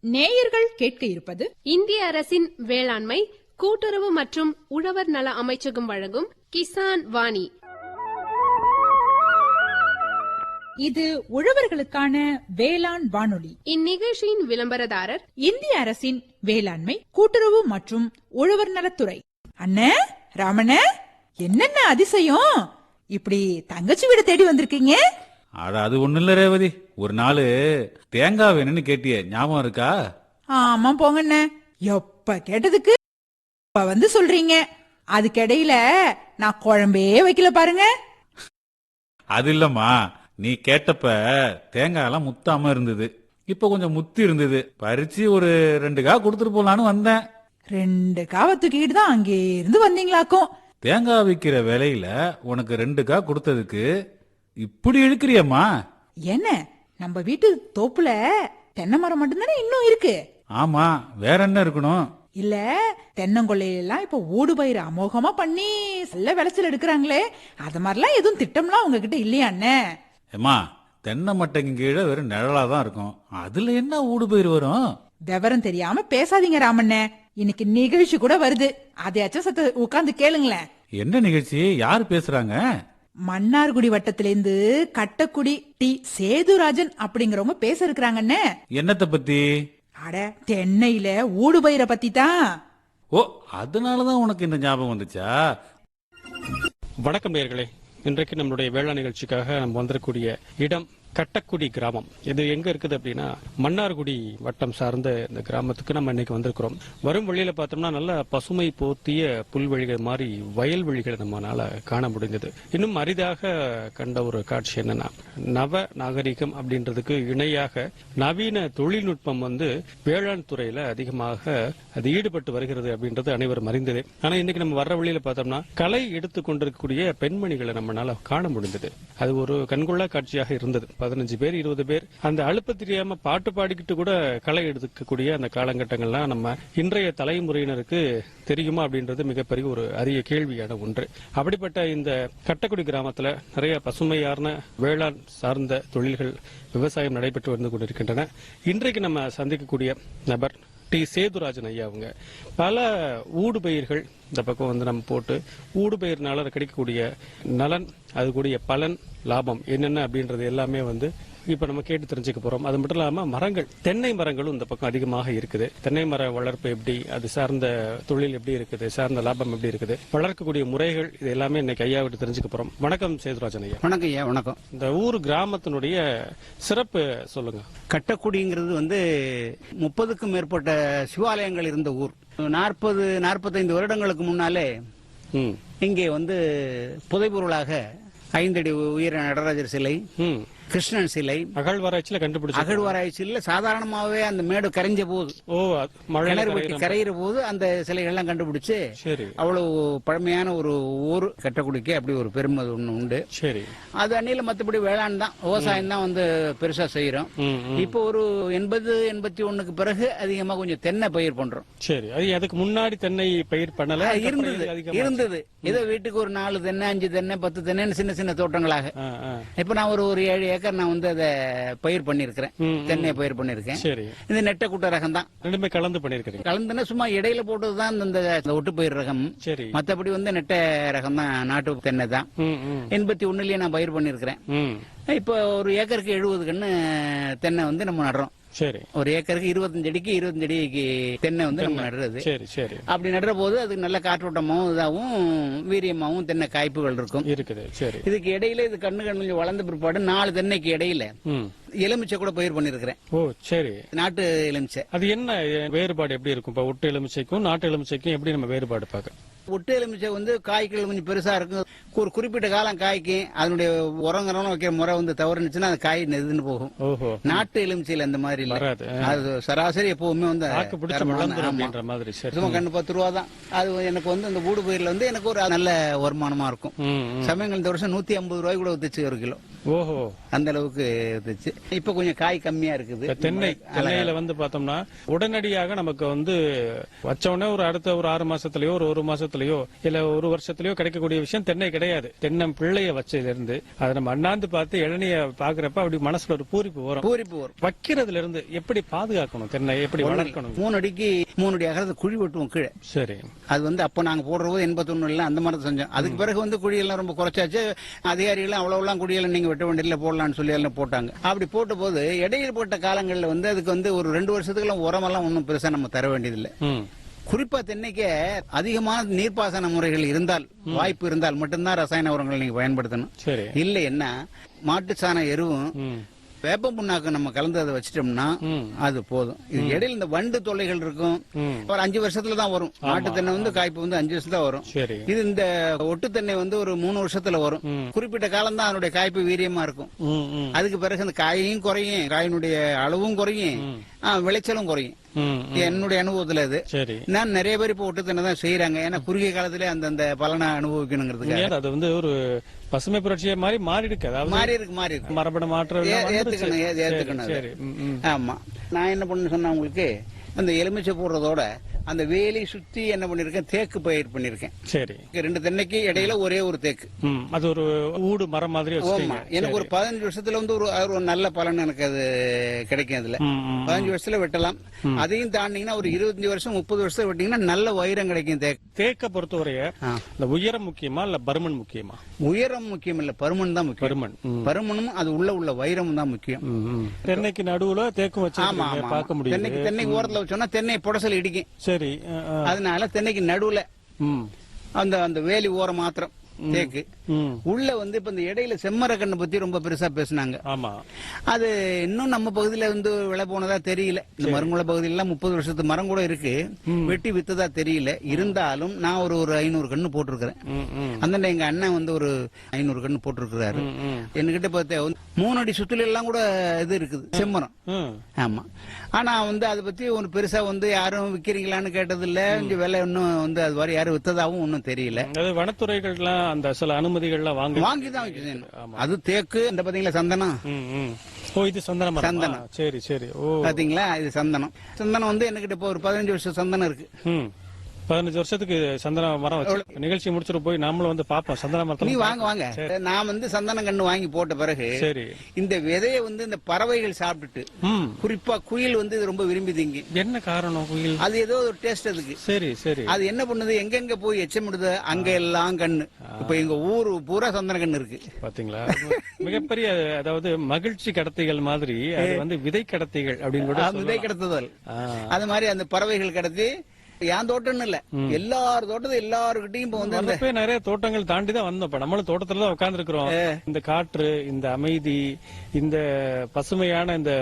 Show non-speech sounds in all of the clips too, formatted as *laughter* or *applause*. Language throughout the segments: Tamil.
நேயர்கள் கேட்க இருப்பது இந்திய அரசின் வேளாண்மை கூட்டுறவு மற்றும் உழவர் நல அமைச்சகம் வழங்கும் கிசான் வாணி. இது உழவர்களுக்கான வேளாண் வானொலி. இந்நிகழ்ச்சியின் விளம்பரதாரர் இந்திய அரசின் வேளாண்மை கூட்டுறவு மற்றும் உழவர் நலத்துறை. அண்ணே ராமண்ண என்னென்ன அதிசயம்? இப்படி தங்கச்சி வீடு தேடி வந்திருக்கீங்க? அட அது ஒண்ணு இல்ல ரேவதி. ஒரு நாள் தேங்காய் வேணும்னு கேட்டியே. ஞாபகம் இருக்கா? ஆமா போங்கண்ணே. எப்ப கேட்டதுக்கு இப்ப வந்து சொல்றீங்க. அதுக்கிடையில நான் குழம்பே வைக்கல பாருங்க. அது இல்லம்மா. நீ கேட்டப்ப தேங்காய் எல்லாம் முத்தாம இருந்தது. இப்ப கொஞ்சம் முத்தி இருந்தது. பறிச்சு ஒரு ரெண்டு கா கொடுத்துட்டு போலான்னு வந்தேன். ரெண்டு காவை தூக்கிட்டு தான் அங்கே இருந்து வந்தீங்களாக்கும். தேங்காய் விக்கிற விலையில உனக்கு ரெண்டு கா கொடுத்ததுக்கு இப்படி இழுக்கிறியம்மா? என்ன? நம்ம வீட்டு தோப்புல தென்னை மரம் மட்டும்தானே இன்னும் இருக்கு? ஆமா வேற என்ன இருக்கணும்? இல்ல தென்னங்கொள்ளையெல்லாம் இப்ப ஊடு பயிர் அமோகமா பண்ணி நல்ல விளைச்சல் எடுக்கிறாங்களே அது மாதிரிலாம் எதுவும் திட்டம்லாம் உங்ககிட்ட இல்லையா அண்ணே? ஏம்மா தென்னை மட்டைக்கு கீழே வெறும் நிழலா தான் இருக்கும். அதுல என்ன ஊடு பயிர் வரும்? விவரம் தெரியாம பேசாதீங்க ராமண்ணே. இன்னைக்கு நிகழ்ச்சி கூட வருது. அதையாச்சும் சத்த உட்கார்ந்து கேளுங்களேன். என்ன நிகழ்ச்சி? யார் பேசுறாங்க? மன்னார்குடி வட்டத்திலேருந்து கட்டக்குடி டி சேதுராஜன் அப்படிங்கிறவங்க பேச இருக்கிறாங்கண்ணே என்னத்த பத்தி? அட தென்னையில ஊடு பயிரை பத்தி தான் ஓ அதனாலதான் உனக்கு இந்த ஞாபகம் வந்துச்சா? வணக்கம் நேயர்களே இன்றைக்கு நம்மளுடைய வேளாண் நிகழ்ச்சிக்காக நம்ம வந்திருக்கக்கூடிய இடம் கட்டக்குடி கிராமம். இது எங்க இருக்குது அப்படின்னா மன்னார்குடி வட்டம் சார்ந்த இந்த கிராமத்துக்கு நம்ம இன்னைக்கு வந்திருக்கிறோம். வரும் வழியில பார்த்தோம்னா நல்ல பசுமை போத்திய புல்வெளிகள் மாதிரி வயல்வெளிகளை நம்மளால காண முடிந்தது. இன்னும் அரிதாக கண்ட ஒரு காட்சி என்னன்னா நவ நாகரிகம் அப்படின்றதுக்கு இணையாக நவீன தொழில்நுட்பம் வந்து வேளாண் துறையில அதிகமாக அது ஈடுபட்டு வருகிறது அப்படின்றது அனைவரும் அறிந்ததே. ஆனா இன்னைக்கு நம்ம வர்ற வழியில பார்த்தோம்னா கலை எடுத்துக்கொண்டிருக்கக்கூடிய பெண்மணிகளை நம்மளால காண முடிந்தது. அது ஒரு கண்கொள்ளா காட்சியாக இருந்தது. பதினஞ்சு பேர் இருபது பேர் அந்த அழுப்ப தெரியாம பாட்டு பாடிக்கிட்டு கூட களை எடுத்துக்கக்கூடிய அந்த காலகட்டங்கள்லாம் நம்ம இன்றைய தலைமுறையினருக்கு தெரியுமா அப்படின்றது மிகப்பெரிய ஒரு அரிய கேள்வியான ஒன்று. அப்படிப்பட்ட இந்த கட்டக்குடி கிராமத்துல நிறைய பசுமையான வேளாண் சார்ந்த தொழில்கள் விவசாயம் நடைபெற்று வந்து கொண்டிருக்கின்றன. இன்றைக்கு நம்ம சந்திக்கக்கூடிய நபர் டி சேதுராஜன் ஐயா அவங்க. பல ஊடுபயிர்கள் இந்த பக்கம் வந்து நம்ம போட்டு ஊடுபயிர்னால கிடைக்கக்கூடிய நலன் அது கூடிய பலன் லாபம் என்னென்ன அப்படின்றது எல்லாமே வந்து இப்ப நம்ம கேட்டு தெரிஞ்சுக்க போறோம். அது மட்டும் இல்லாம மரங்கள் தென்னை மரங்களும் இந்த பக்கம் அதிகமாக இருக்குது. தென்னை மர வளர்ப்பு எப்படி அது சார்ந்த தொழில் எப்படி இருக்குது சார்ந்த லாபம் எப்படி இருக்குது வளர்க்கக்கூடிய முறைகள் இது எல்லாமே இன்னைக்கு ஐயா விட்டு தெரிஞ்சுக்க போறோம். வணக்கம் சேதுராஜன் ஐயா. வணக்கம் ஐயா வணக்கம். இந்த ஊர் கிராமத்தினுடைய சிறப்பு சொல்லுங்க. கட்டக்குடிங்கிறது வந்து முப்பதுக்கும் மேற்பட்ட சிவாலயங்கள் இருந்த ஊர். நாற்பது நாற்பத்தைந்து வருடங்களுக்கு முன்னாலே இங்கே வந்து புதைபொருளாக ஐந்தடி உயர நடராஜர் சிலை கிருஷ்ணன் சிலை அகழ்வாராய்ச்சியில கண்டுபிடிச்சு அகழ்வாராய்ச்சியில் சாதாரணமாகவே அந்த மேடு கரைஞ்ச போது ஓ கிணறு வெட்டி கரையிற- போது அந்த சிலைகள்லாம் கண்டுபிடிச்சு அவ்வளவு பழமையான ஒரு ஊர் கட்டக்குடிக்கு அப்படி ஒரு பெருமை ஒன்று உண்டு. சரி. அது அன்னில மற்றபடி வேளாண் தான் விவசாயம் தான் வந்து பெருசா செய்யறோம். இப்போ ஒரு எண்பது எண்பத்தி ஒண்ணுக்கு பிறகு அதிகமா கொஞ்சம் தென்னை பயிர் பண்றோம். சரி. அது அதுக்கு முன்னாடி தென்னை பயிர் பண்ணல இருந்தது இருந்தது. ஏதோ வீட்டுக்கு ஒரு நாலு தென்னை அஞ்சு தென்னை பத்து தென்னைன்னு சின்ன சின்ன தோட்டங்களாக. இப்ப நான் ஒரு ஒரு ஏழு ஏக்கர் நான் வந்து அதை பயிர் பண்ணிருக்கிறேன் ம், ம். தென்னை பயிர் பண்ணிருக்கேன் இது நெட்ட குட்டை ரகம் தான் ரெண்டுமே கலந்து பண்ணிருக்கீங்க கலந்துன்னா சும்மா இடையில போட்டதுதான் இந்த ஒட்டு பயிர் ரகம். மத்தபடி வந்து நெட்ட ரகம் தான் நாட்டு தென்னை தான் எண்பத்தி ஒண்ணுலயே நான் பயிர் பண்ணிருக்கிறேன். இப்போ ஒரு ஏக்கருக்கு எழுபது கண்ணு தென்னை வந்து நம்ம நடுறோம். சரி. ஒரு ஏக்கருக்கு இருபத்தஞ்சு அடிக்கு இருபத்தஞ்சு அடிக்கு தென்னை வந்து நம்ம நடுறது. சரி சரி. அப்படி நடுற போது அது நல்ல காற்றோட்டமாவும் இதாகவும் வீரியமாவும் தென்னை காய்ப்புகள் இருக்கும். இருக்குது சரி. இதுக்கு இடையில இது கண்ணு கண்ணு வளர்ந்த பிற்பாடு நாலு தென்னைக்கு இடையில. எலுமிச்சை கூட பயிர் பண்ணிருக்கிறேன் ஓ சரி. நாட்டு எலுமிச்சை. அது என்ன வேறுபாடு எப்படி இருக்கும்? இப்ப ஒட்டு எலுமிச்சைக்கும் நாட்டு எலுமிச்சைக்கும் எப்படி நம்ம வேறுபாடு பார்க்க ஒட்டு எலுமிச்சை வந்து காய்கள் கொஞ்சம் பெருசா இருக்கும். ஒரு குறிப்பிட்ட காலம் காய்க்கும் அதனுடைய உரங்கரம் வைக்கிற முறை வந்து தவறுனுச்சுன்னா அது காய் நெதுன்னு போகும். நாட்டு எலுமிச்சையில அந்த மாதிரி இல்ல. அது சராசரி எப்பவுமே வந்து மாதிரி. சும்மா கண்ணு பத்து ரூபா தான் அது எனக்கு வந்து அந்த ஊடு பயிர்ல வந்து எனக்கு ஒரு நல்ல வருமானமா இருக்கும். சமயங்கள் இந்த வருஷம் நூத்தி ஐம்பது ரூபாய் கூட வித்துச்சு ஒரு கிலோ. ஓஹோ. அந்த அளவுக்கு இருந்துச்சு. இப்ப கொஞ்சம் காய் கம்மியா இருக்குது. தென்னை தென்னையில வந்து பார்த்தோம்னா உடனடியாக நமக்கு வந்து வச்ச உடனே ஒரு அடுத்த ஒரு ஆறு மாசத்துலயோ ஒரு ஒரு மாசத்துலயோ இல்ல ஒரு வருஷத்துலயோ கிடைக்கக்கூடிய விஷயம் தென்னை கிடையாது. தென்னை பிள்ளைய வச்சதுல இருந்து அதை நம்ம அண்ணாந்து பார்த்து இளநிய பாக்குறப்ப அப்படி மனசுல ஒரு பூரிப்பு வரும். பூரிப்பு வரும். வைக்கிறதுல இருந்து எப்படி பாதுகாக்கணும் தென்னை எப்படி வளர்க்கணும்? மூணு அடிக்கு மூணு அடி அகலத்தை குழி வெட்டுவோம் கீழே. சரி. அது வந்து அப்ப நாங்க போடுற போது எண்பத்தொன்னு இல்ல அந்த மாதிரி செஞ்சோம். அதுக்கு பிறகு வந்து குழியெல்லாம் ரொம்ப குறைச்சாச்சு. அதிகாரிகள் அவ்வளவுலாம் குழியெல்லாம் நீங்க வெட்ட வேண்டியதில்ல போடலாம்னு சொல்லி எல்லாம் போட்டாங்க. அப்படி போட்ட போது இடையில் போட்ட காலங்கள்ல வந்து அதுக்கு வந்து ஒரு ரெண்டு வருஷத்துக்குலாம் உரமெல்லாம் ஒன்றும் பெருசா நம்ம தர வேண்டியதில்லை. குறிப்பா தென்னைக்கு அதிகமான நீர்ப்பாசன முறைகள் இருந்தால் வாய்ப்பு இருந்தால் மட்டும்தான் ரசாயன உரங்களை நீங்க பயன்படுத்தணும். இல்ல என்ன மாட்டு சாண எருவும் வேப்ப புண்ணாக்கு நம்ம கலந்து அதை வச்சிட்டோம்னா. அது போதும். இது இடையில இந்த வண்டு தொல்லைகள் இருக்கும். ஒரு அஞ்சு வருஷத்துல தான் வரும். நாட்டு தென்னை வந்து காய்ப்பு வந்து அஞ்சு வருஷம் தான் வரும். இது இந்த ஒட்டு தென்னை வந்து ஒரு மூணு வருஷத்துல வரும். குறிப்பிட்ட காலம் தான் அதனுடைய காய்ப்பு வீரியமா இருக்கும். அதுக்கு பிறகு அந்த காயும் குறையும். காயினுடைய அளவும் குறையும். விளைச்சலும் குறையும். என்னுடைய அனுபவத்துல சரி. நான் நிறைய பேர் இப்ப ஒட்டு தென்னை தான் செய்யறாங்க ஏன்னா குறுகிய காலத்திலே அந்தந்த பலனை அனுபவிக்கணுங்கிறதுக்காக. ஏன் அது வந்து ஒரு பசுமை புரட்சியை மாதிரி மாறி இருக்கு அதாவது மாறி இருக்கு மாறி இருக்கு மரபணு மாற்றம். ஏத்துக்கணும், ஏத்துக்கணும் அது. ஆமா. நான் என்ன பண்ணு சொன்னா உங்களுக்கு அந்த எலுமிச்சை போடுறதோட அந்த வேலி சுத்தி என்ன பண்ணிருக்கேன்? தேக்கு பயிர் பண்ணிருக்கேன். சரி. ரெண்டு தென்னைக்கு இடையில ஒரே ஒரு தேக்கு. அது ஒரு ஊடு மரம் மாதிரி எனக்கு ஒரு பதினஞ்சு வருஷத்துல வந்து ஒரு நல்ல பலன் எனக்கு அது கிடைக்கும் அதுல. பதினஞ்சு வருஷத்துல வெட்டலாம். அதையும் தாண்டிங்கன்னா ஒரு இருபத்தஞ்சு வருஷம் முப்பது வருஷம் வெட்டீங்கன்னா நல்ல வைரம் கிடைக்கும் தேக்கு. தேக்க பொறுத்தவரைய. இந்த உயரம் முக்கியமா இல்ல பருமன் முக்கியமா? உயரம் முக்கியம் இல்ல பருமன் தான் முக்கியம். பருமன். பருமனும் அது உள்ள உள்ள வைரமும் தான் முக்கியம். தென்னைக்கு நடுவுல ஆமா வச்சிருக்கீங்க ஆமா பார்க்க முடியுது. தென்னைக்கு தென்னைக்கு ஓரத்துல வச்சோம்னா தென்னை புடசல் இடிக்கும். சரி. ஆ. அதனால தென்னைக்கு நடுவுல அந்த அந்த வேலி ஓரம் மாத்திரம் தேக்கு. உள்ள வந்து இப்ப இந்த இடையில செம்மர கண்ணை பத்தி ரொம்ப பெருசா பேசுனாங்க. ஆமா. அது இன்னும் நம்ம பகுதியில வந்து விலை போனதா தெரியல. இந்த மரங்குள பகுதியில முப்பது வருஷத்து மரம் கூட இருக்கு. வெட்டி வித்ததா தெரியல. இருந்தாலும் நான் ஒரு ஒரு ஐநூறு கண்ணு போட்டிருக்கிறேன். அந்த எங்க அண்ணன் வந்து ஒரு ஐநூறு கண்ணு போட்டிருக்கிறாரு. என்கிட்ட பார்த்தா மூணு அடி சுத்துல எல்லாம் கூட இது இருக்குது. செம்மரம். ஆமா. ஆனா வந்து அதை பத்தி ஒரு பெருசா வந்து யாரும் விக்கிறீங்களான்னு கேட்டது இல்ல விலை இன்னும் வந்து அது வரை யாரும் வித்ததாவும் ஒன்னும் தெரியல. வனத்துறைகள்லாம் அந்த சில அனுமதிகள்லாம் வாங்கி வாங்கி தான் வைக்கணும் அது தேக்கு இந்த பாத்தீங்களா சந்தனம். ஓ இது சந்தன மரம். சந்தனம். சரி சரி. ஓ. பாத்தீங்களா? இது சந்தனம். சந்தனம் வந்து என்கிட்ட இப்போ ஒரு பதினஞ்சு வருஷம் சந்தனம் இருக்கு. பதினஞ்சு வருஷத்துக்கு சந்தன மரம் வச்சு நிகழ்ச்சி முடிச்சுட்டு போய் நாமளும் வந்து பாப்போம் சந்தன நீ மரத்துல வாங்க வாங்க. நான் வந்து சந்தன கண்ணு வாங்கி போட்ட பிறகு சரி. இந்த விதையை வந்து இந்த பறவைகள் சாப்பிட்டுட்டு குறிப்பா குயில் வந்து இது ரொம்ப விரும்பி திங்கி என்ன காரணம் குயில்? அது ஏதோ ஒரு டேஸ்ட் அதுக்கு. சரி சரி. அது என்ன பண்ணுது? எங்கெங்க போய் எச்சமிடுது அங்க எல்லாம் கண்ணு. இப்ப எங்க ஊரு பூரா சந்தன கண்ணு இருக்கு. பாத்தீங்களா? மிகப்பெரிய அதாவது மகிழ்ச்சி கடத்திகள் மாதிரி அது வந்து விதை கடத்திகள் அப்படின்னு விதை கிடத்துதல். அது மாதிரி அந்த பறவைகள் கடத்தி என் தோட்டம்னு இல்ல. எல்லார் தோட்டத்தை எல்லாருக்கிட்டையும் இப்ப வந்து நிறைய தோட்டங்கள் தாண்டி தான் வந்தோம். இப்ப நம்மளும் தோட்டத்துல தான் உட்கார்ந்து இந்த காற்று இந்த அமைதி இந்த பசுமையான இந்த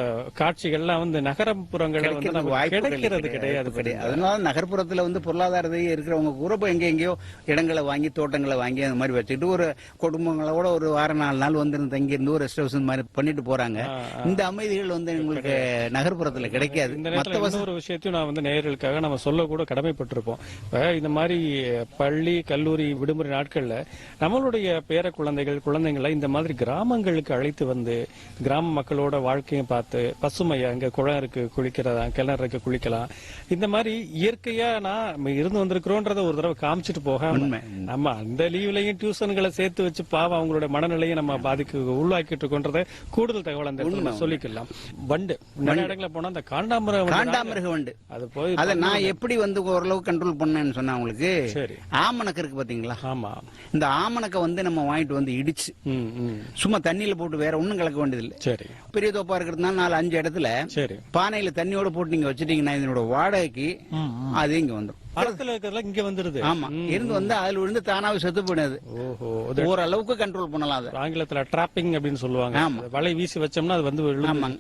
காட்சிகள்லாம் வந்து நகரப்புறங்கள்ல வந்து கிடைக்கிறது கிடையாது. கிடையாது. அதனால நகர்ப்புறத்துல வந்து பொருளாதாரத்தை இருக்கிறவங்க கூட எங்க எங்கேயோ இடங்களை வாங்கி தோட்டங்களை வாங்கி அந்த மாதிரி வச்சுட்டு ஒரு குடும்பங்களோட ஒரு வாரம் நாலு நாள் வந்து தங்கி இருந்து ஒரு ரெஸ்ட் ஹவுஸ் மாதிரி பண்ணிட்டு போறாங்க. இந்த அமைதிகள் வந்து உங்களுக்கு நகர்ப்புறத்துல கிடைக்காது. நேரத்துல இன்னொரு விஷயத்தையும் நான் வந்து நேயர்களுக்காக நம்ம சொல்ல கூட கடமைப்பட்டிருப்போம். இப்ப இந்த மாதிரி பள்ளி கல்லூரி விடுமுறை நாட்கள்ல நம்மளுடைய பேர குழந்தைகள் குழந்தைங்களை இந்த மாதிரி கிராமங்களுக்கு அழைத்து வந்து கிராம மக்களோட வாழ்க்கையை பார்த்து பசுமையா இங்க குளம் இருக்கு குளிக்கிறதா கிணறு இருக்கு குளிக்கலாம். இந்த மாதிரி இயற்கையா நான் இருந்து வந்திருக்கிறோன்றத ஒரு தடவை காமிச்சிட்டு போக உண்மை. நம்ம அந்த லீவ்லயும் டியூஷன்களை சேர்த்து வச்சு பாவம் அவங்களோட மனநிலையை நம்ம பாதிக்கு உள்ளாக்கிட்டு இருக்கோன்றத கூடுதல் தகவல் அந்த சொல்லிக்கலாம். வண்டு. நிறைய இடங்களில் போனா அந்த காண்டாமரம் வந்து காண்டாமிருக வண்டு. அது போய் அத நான் எப்படி வந்து ஓரளவு கண்ட்ரோல் பண்ணேன்னு சொன்னா உங்களுக்கு? ஆமணக்கு இருக்கு பாத்தீங்களா? ஆமா. இந்த ஆமணக்கை வந்து நம்ம வாங்கிட்டு வந்து இடிச்சு சும்மா தண்ணியில போட்டு வேற ஒண்ணும் கலக்க வேண்டியதில்லை. சரி. பெரிய தோப்பா இருக்கிறதுனால நாலு அஞ்சு இடத்துல பானையில தண்ணியோட போட்டு நீங்க வச்சிட்டீங்கன்னா இதனோட வாடகைக்கு அது இங்க வந்துடும் மரத்துல இருக்கிறதுல இங்க வந்துருது. ஆமா. இருந்து வந்து அதுல விழுந்து தானாவே செத்து போயிடுது. ஓஹோ. ஓரளவுக்கு கண்ட்ரோல் பண்ணலாம் அதை. ஆங்கிலத்துல ட்ராப்பிங் அப்படின்னு சொல்லுவாங்க. ஆமா. வலை வீசி வச்சோம்னா அது வந்து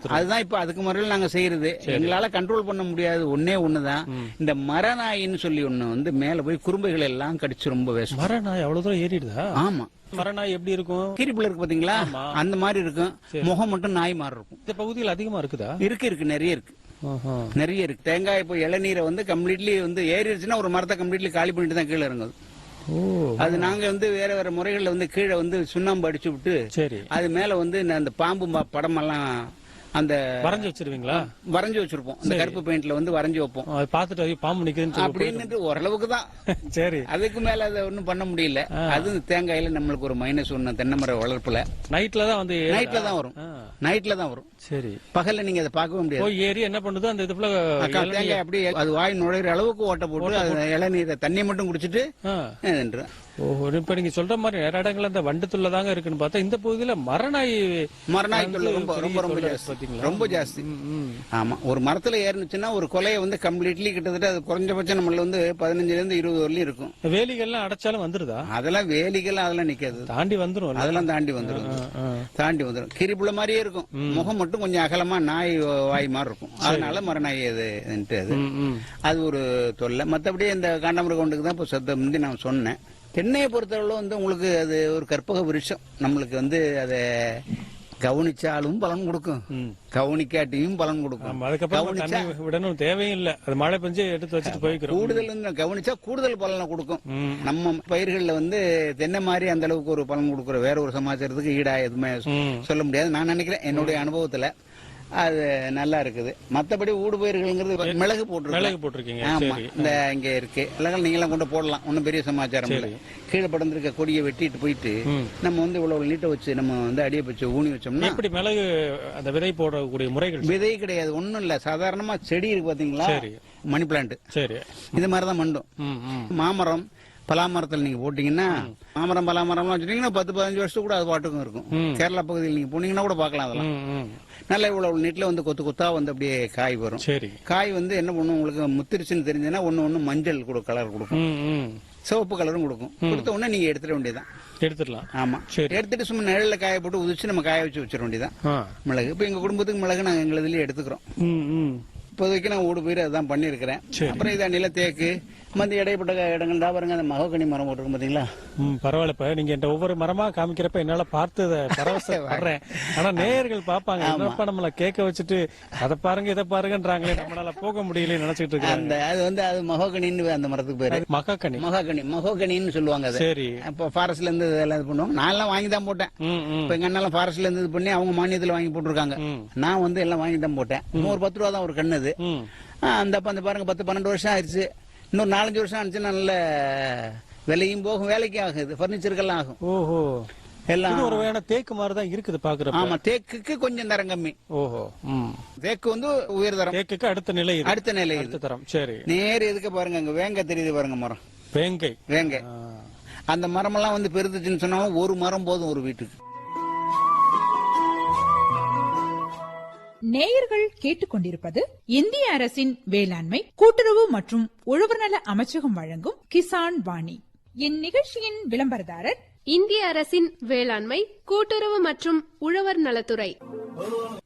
அதுதான் இப்ப அதுக்கு முறையில் நாங்க செய்யறது. எங்களால கண்ட்ரோல் பண்ண முடியாது. ஒன்னே ஒண்ணுதான். இந்த மரநாயின்னு சொல்லி ஒண்ணு வந்து மேல போய் குறும்பைகள் எல்லாம் கடிச்சு ரொம்ப வேஸ்ட். மர நாய் அவ்வளவு தூரம் ஏறிடுதா? ஆமா. மர நாய் எப்படி இருக்கும்? கீரிப்புல இருக்கு பாத்தீங்களா? அந்த மாதிரி இருக்கும். முகம் மட்டும் நாய் மாதிரி இருக்கும். இந்த பகுதியில் அதிகமா இருக்குதா? இருக்கு இருக்கு. நிறைய இருக்கு. நிறைய இருக்கு. தேங்காய் இப்போ இளநீரை வந்து கம்ப்ளீட்லி வந்து ஏறிடுச்சுன்னா ஒரு மரத்தை கம்ப்ளீட்லி காலி பண்ணிட்டு தான் கீழே இறங்குது அது நாங்க வந்து வேற வேற முறைகள்ல வந்து கீழே வந்து சுண்ணாம்பு அடிச்சு விட்டு சரி. அது மேல வந்து அந்த பாம்பு படமெல்லாம் அந்த வரைஞ்சு வச்சிருவீங்களா? வரைஞ்சு வச்சிருப்போம். அந்த கருப்பு பெயிண்ட்ல வந்து வரைஞ்சு வைப்போம். பார்த்துட்டு பாம்பு நிக்குதுன்னு அப்படின்னு ஓரளவுக்கு தான். *laughs* சரி. அதுக்கு மேல அதை ஒண்ணும் பண்ண முடியல. அது தேங்காயில நம்மளுக்கு ஒரு மைனஸ் ஒண்ணு தென்னை மர வளர்ப்புல. நைட்ல தான் வந்து? நைட்ல தான் வரும். நைட்ல தான் வரும். சரி. பகல்ல நீங்க அதை பார்க்கவே முடியாது. போய் ஏறி என்ன பண்ணுது அந்த இதுல தேங்காய் அப்படியே அது வாய் நுழையிற அளவுக்கு ஓட்ட போட்டு அது இளநீரை தண்ணி மட்டும் குடிச்சிட்டு. ஓஹோ இப்ப நீங்க சொல்ற மாதிரி நிறைய இடங்கள்ல இந்த வண்டு தொல்லை தாங்க இருக்குன்னு பார்த்தா இந்த பகுதியில மரநாய் மரநாய் தொல்லை ரொம்ப ரொம்ப ரொம்ப ஜாஸ்தி? ரொம்ப ஜாஸ்தி. ஆமா. ஒரு மரத்துல ஏறுனுச்சுன்னா ஒரு கொலையை வந்து கம்ப்ளீட்லி கிட்டத்தட்ட அது குறைஞ்சபட்சம் நம்மள வந்து பதினஞ்சுல இருந்து இருபது வரலையும் இருக்கும். வேலிகள்லாம் அடைச்சாலும் வந்துருதா? அதெல்லாம் வேலிகள் அதெல்லாம் நிக்காது. தாண்டி வந்துரும் அதெல்லாம் தாண்டி வந்துடும் தாண்டி வந்துடும் கிரிப்புல மாதிரியே இருக்கும். முகம் மட்டும் கொஞ்சம் அகலமா நாய் வாய் மாதிரி இருக்கும். அதனால மரநாய் அது அது. அது ஒரு தொல்லை. மத்தபடி இந்த காண்டாமிருகண்டுக்கு தான் இப்போ சத்தம் நான் சொன்னேன். தென்னையை பொறுத்தளவு வந்து உங்களுக்கு அது ஒரு கற்பக விருட்சம். நம்மளுக்கு வந்து அதை கவனிச்சாலும் பலன் கொடுக்கும். கவனிக்காட்டியும் பலன் கொடுக்கும். அதுக்கப்புறம் விடணும் தேவையும் இல்ல அது மழை பெஞ்சு எடுத்து வச்சுட்டு போய்க்கிறோம். கூடுதல் கவனிச்சா கூடுதல் பலனை கொடுக்கும். நம்ம பயிர்கள்ல வந்து தென்னை மாதிரி அந்த அளவுக்கு ஒரு பலன் கொடுக்குற வேற ஒரு சமாச்சாரத்துக்கு ஈடா எதுவுமே. சொல்ல முடியாது. நான் நினைக்கிறேன் என்னுடைய அனுபவத்துல அது நல்லா இருக்குது. மத்தபடி ஊடு பயிர்கள்ங்கிறது மிளகு போட்டு மிளகு போட்டிருக்கீங்க. ஆமா சரி. இந்த இங்க இருக்கு. மிளகு நீங்க எல்லாம் கொண்டு போடலாம். ஒன்னும் பெரிய சமாச்சாரம் இல்ல. கீழே படர்ந்திருக்க கொடியை வெட்டிட்டு போயிட்டு நம்ம வந்து இவ்வளவு நீட்டை வச்சு நம்ம வந்து அடியை வச்சு ஊனி வச்சோம்னா எப்படி மிளகு அந்த விதை போடக்கூடிய முறைகள் விதை கிடையாது. ஒண்ணும் இல்ல. சாதாரணமா செடி இருக்கு பாத்தீங்களா சரி. மணி பிளான்ட் சரி. இது மாதிரிதான் மண்டும். ம், ம். மாமரம் பலாமரத்தில் நீங்க போட்டீங்கன்னா மாமரம் பலாமரம்லாம் வச்சுட்டீங்கன்னா பத்து பதினஞ்சு வருஷம் கூட அது பாட்டுக்கும் இருக்கும். கேரளா பகுதியில் நீங்க போனீங்கன்னா கூட பார்க்கலாம் அதெல்லாம். நல்ல இவ்வளவு நீட்ல வந்து கொத்து கொத்தா வந்து அப்படியே காய் வரும். காய் வந்து என்ன பண்ணும்? உங்களுக்கு முத்திருச்சுன்னு தெரிஞ்சதுன்னா ஒண்ணு ஒண்ணு மஞ்சள் கூட கலர் கொடுக்கும். சிவப்பு கலரும் கொடுக்கும். கொடுத்த உடனே நீங்க எடுத்துட வேண்டியதுதான். எடுத்துடலாம். ஆமா. எடுத்துட்டு சும்மா நிழல்ல காய போட்டு உதிச்சு நம்ம காய வச்சு வச்சிட வேண்டியதான். மிளகு. இப்ப எங்க குடும்பத்துக்கு மிளகு நாங்க எங்களுதுலயே எடுத்துக்கிறோம். இப்போதைக்கு நான் ஓடு போயிரு அதான் பண்ணிருக்கிறேன். அப்புறம் இதான் நிலத்தேக்கு மத்த இடைப்பட்ட இடங்கள் தான் பாருங்க அந்த மகோகனி மரம் போட்டிருக்கும் பாத்தீங்களா? பரவாயில்ல. இப்ப நீங்க இந்த ஒவ்வொரு மரமா காமிக்கிறப்ப என்னால பார்த்து அதை பரவசப்படுறேன். *laughs* ஆனா நேயர்கள் பாப்பாங்க என்னப்பா நம்மள கேட்க வச்சுட்டு அதை பாருங்க இதை பாருங்கன்றாங்களே நம்மளால போக முடியல நினைச்சிட்டு இருக்காங்க அந்த அது வந்து அது மகோகனின்னு அந்த மரத்துக்கு பேரு. மகாக்கனி மகாகனி. மகோகனின்னு சொல்லுவாங்க அது. சரி. அப்போ ஃபாரஸ்ட்ல இருந்து இதெல்லாம் இது பண்ணுவாங்க. நான் எல்லாம் வாங்கி தான் போட்டேன். இப்ப எங்க அண்ணாலாம் ஃபாரஸ்ட்ல இருந்து இது பண்ணி அவங்க மானியத்துல வாங்கி போட்டிருக்காங்க. நான் வந்து எல்லாம் வாங்கி தான் போட்டேன். ஒரு பத்து ரூபா தான் ஒரு கண்ணு அது. அந்த அப்ப அந்த பாருங்க பத்து பன்னெண்டு வருஷம் ஆயிடுச்சு. இன்னொரு நாலஞ்சு வருஷம் ஆனிச்சுன்னா நல்ல விலையும் போகும் வேலைக்கும் ஆகுது பர்னிச்சருக்கெல்லாம் ஆகும். ஓஹோ. எல்லாம் ஒரு வகையான தேக்கு மாதிரி தான் இருக்குது பாக்குறப்ப ஆமா தேக்குக்கு கொஞ்சம் தரம் கம்மி. ஓஹோ ம். தேக்கு வந்து உயர்தரம் தேக்குக்கு அடுத்த நிலை அடுத்த நிலை அடுத்த தரம் சரி. நேர் எதுக்கு பாருங்க அங்க வேங்க தெரியுது பாருங்க மரம். வேங்கை. வேங்க. அந்த மரமெல்லாம் வந்து பெருத்துச்சுன்னு சொன்னாலும் ஒரு மரம் போதும் ஒரு வீட்டுக்கு. நேயர்கள் கேட்டுக்கொண்டிருப்பது இந்திய அரசின் வேளாண்மை கூட்டுறவு மற்றும் உழவர் நல அமைச்சகம் வழங்கும் கிசான் வாணி. இந்நிகழ்ச்சியின் விளம்பரதாரர் இந்திய அரசின் வேளாண்மை கூட்டுறவு மற்றும் உழவர் நலத்துறை.